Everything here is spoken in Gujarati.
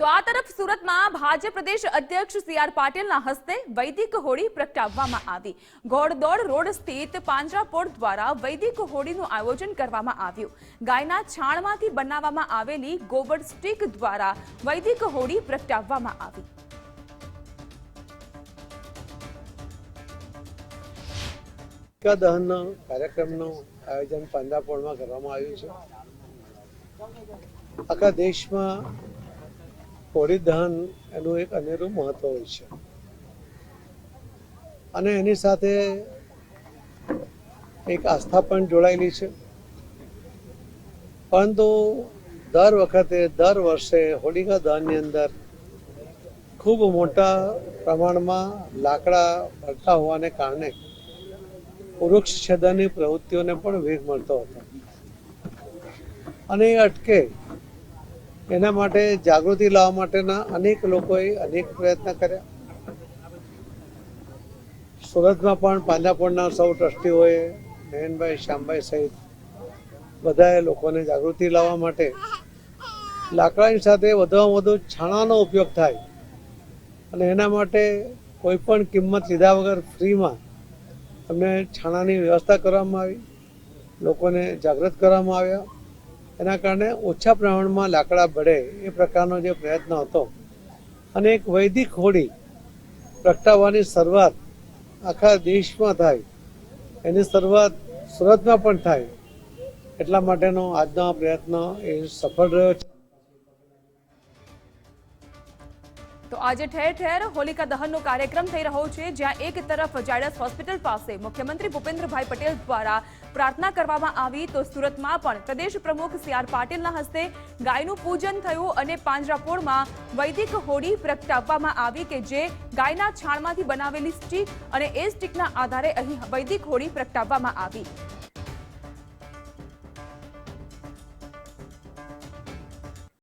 તો આ તરફ સુરતમાં ભાજપ પ્રદેશ અધ્યક્ષ સી આર પાટીલના હસ્તે વૈદિક હોળી પ્રગટાવવામાં આવી. ઘોડદોડ રોડ સ્થિત પાંજરાપોળ દ્વારા વૈદિક હોળીનું આયોજન કરવામાં આવ્યું. ગાયના છાણમાંથી બનાવવામાં આવેલી ગોબર સ્ટીક દ્વારા વૈદિક હોળી પ્રગટાવવામાં આવી. હોલિકા દહનનો કાર્યક્રમનું આયોજન પાંજરાપોળમાં કરવામાં આવ્યું છે. આખા દેશમાં દહન એનું એક અનેરું મહત્વ હોય છે. અને એની સાથે એક આસ્થા પણ જોડાયેલી છે. પરંતુ દર વખતે, દર વર્ષે હોલિકા દહનની અંદર ખૂબ મોટા પ્રમાણમાં લાકડા ભરતા હોવાને કારણે વૃક્ષ છેદનની પ્રવૃત્તિઓને પણ વેગ મળતો હતો. અને એ અટકે એના માટે જાગૃતિ લાવવા માટેના અનેક લોકોએ અનેક પ્રયત્ન કર્યા. સુરતમાં પણ પાંજાપોળના સૌ ટ્રસ્ટીઓએ નયનભાઈ શ્યામભાઈ સહિત બધાએ લોકોને જાગૃતિ લાવવા માટે લાકડાની સાથે વધુમાં વધુ છાણાનો ઉપયોગ થાય અને એના માટે કોઈ પણ કિંમત લીધા વગર ફ્રીમાં અમને છાણાની વ્યવસ્થા કરવામાં આવી, લોકોને જાગૃત કરવામાં આવ્યા. એના કારણે ઓછા પ્રમાણમાં લાકડા બળે એ પ્રકારનો જે પ્રયત્ન હતો. અને એક વૈદિક હોળી પ્રગટાવવાની શરૂઆત આખા દેશમાં થાય. એની શરૂઆત સુરતમાં પણ થાય. એટલા માટેનો આજનો પ્રયત્ન એ સફળ રહ્યો છે. તો આજે ઠેર ઠેર હોલિકા દહનનો કાર્યક્રમ થઈ રહ્યો છે, જ્યાં એક તરફ જાયડસ હોસ્પિટલ પાસે મુખ્યમંત્રી ભૂપેન્દ્રભાઈ પટેલ દ્વારા પ્રાર્થના કરવામાં આવી તો સુરતમાં પણ પ્રદેશ પ્રમુખ સી આર પાટીલના હસ્તે ગાયનું પૂજન થયું અને પાંજરાપોળમાં વૈદિક હોળી પ્રગટાવવામાં આવી કે જે ગાયના છાણમાંથી બનાવેલી સ્ટીક અને એ સ્ટીકના આધારે અહીં વૈદિક હોળી પ્રગટાવવામાં આવી.